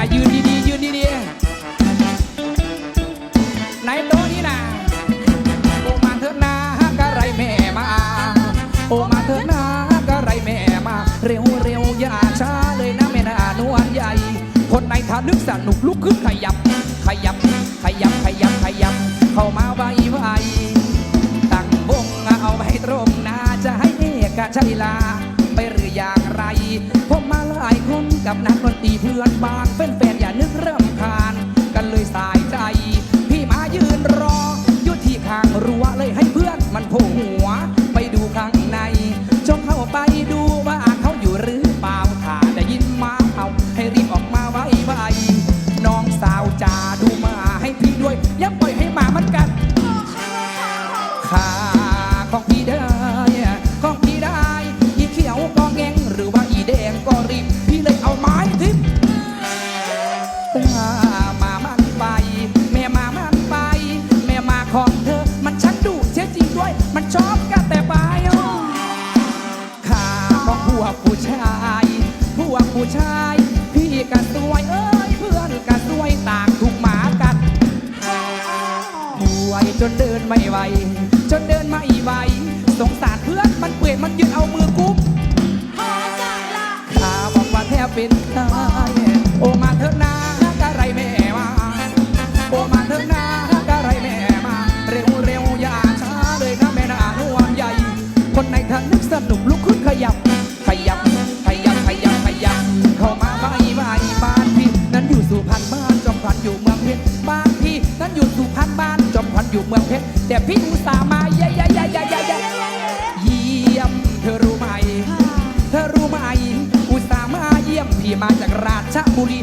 ล่ยืนดีๆยืนดีๆในโต๊ะนี่นะโอมาเถอะนะกะไรแม่มาโอมาเถอะนะกะไรแม่มา เร็วเร็วอย่าช้าเลยนะแม่นานวลใหญ่ คนในทานึกสนุกลุกขึ้นขยับ ขยับ ขยับขยับขยับ เข้ามาไวไวตั้งวงเอาไว้ตรงนะจะให้เอกใช่ลา กับนักดนตรีเพื่อนบ้านแฟนๆอย่านึกเริ่ม มันช่างดุเสียจริงด้วย มันชอบกันแต่ไปอ๋อขาของพวกผู้ชายพวกผู้ชาย พี่กันสวยเอ้ยเพื่อนกันสวยต่างถูกหมากัดป่วยจนเดินไม่ไหวจนเดินไม่ไหวสงสารเพื่อนมันเปื่อยมันยืนเอามือกุ๊บข้าบอกว่าแทบเป็นตายโอมาเถอะนากะไรแม่มาโอมา ทางนึกสนุกลุกขึ้นขยับ ขยับ ขยับ ขยับ ขยับ เข้ามาไม่ไม่บ้านพี่ นั้นอยู่สุพรรณบ้านจอมขวัญอยู่เมืองเพชร บ้านพี่ นั้นอยู่สุพรรณบ้านจอมขวัญอยู่เมืองเพชร แต่พี่อุตส่าห์มาเยอะๆๆๆๆเยี่ยมเธอรู้ไหม เธอรู้ไหม อุตส่าห์มาเยี่ยมพี่มาจากราชบุรี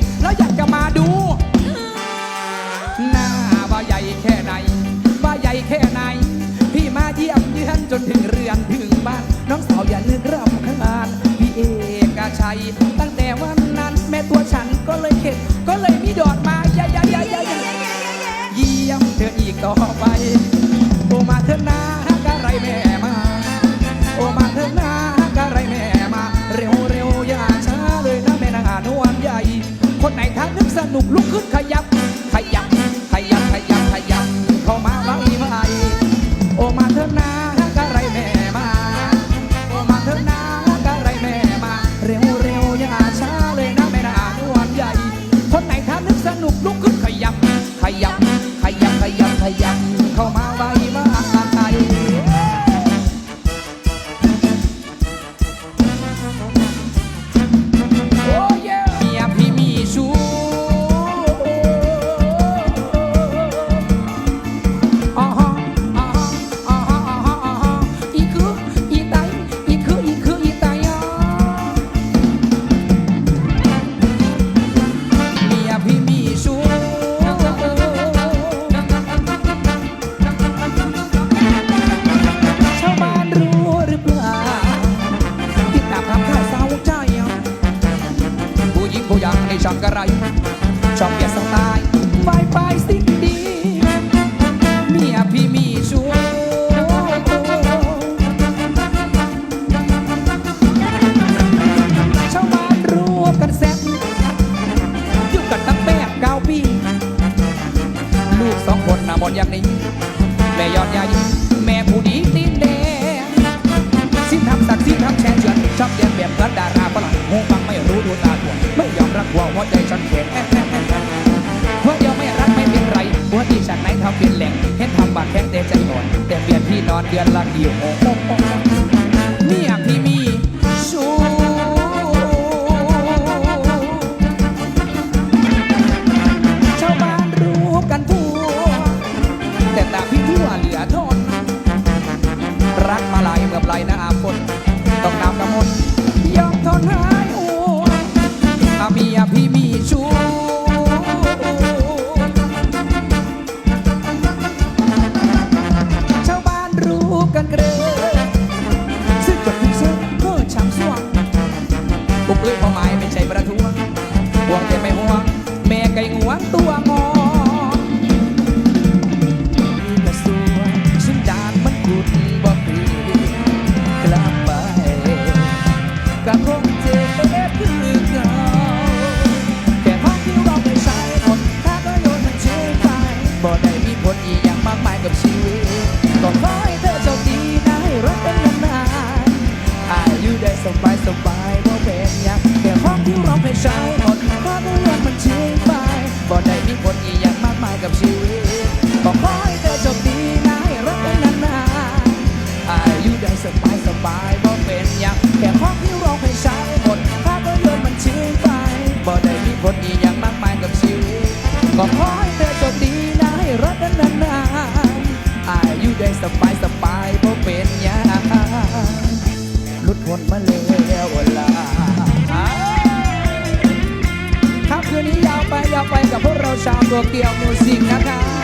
ปีลูกสองคนน่ะบนอย่างนี้แม่ยอดใหญ่แม่ผู้ดีตีนแดงสิ้นทำสักสิ้นทำแชร์เฉือนชอบเรียนแบบเพื่อนดาราฝรั่งหูฟังไม่รู้ดูตาถั่วไม่ยอมรับหัวหัวใจฉันแข็งแแแหัวเดียวไม่รักไม่เป็นไรหัวที่ฉันไหนทำเป็นแหล่งเห็นทำบาดแข็งแต่ใจอ่อนแต่เปลี่ยนพี่นอนเดือนละกี่โมง กูปลื้มเป้าหม้ไม่ใช่ประท้วงห่วงแต่ไม่ห่วงแม่ไก่งวงตวง ผลอีอย่างมากมายกับชีวิตก็ขอให้เธอโชคดีนะให้รักได้นานๆอายุได้สบายสบายบ่เป็นหยังหลุดพ้นมาแล้วลาครับคืนนี้ยาวไปยาวไปกับพวกเราชาวตัวเกี่ยวมิวสิกนะครับ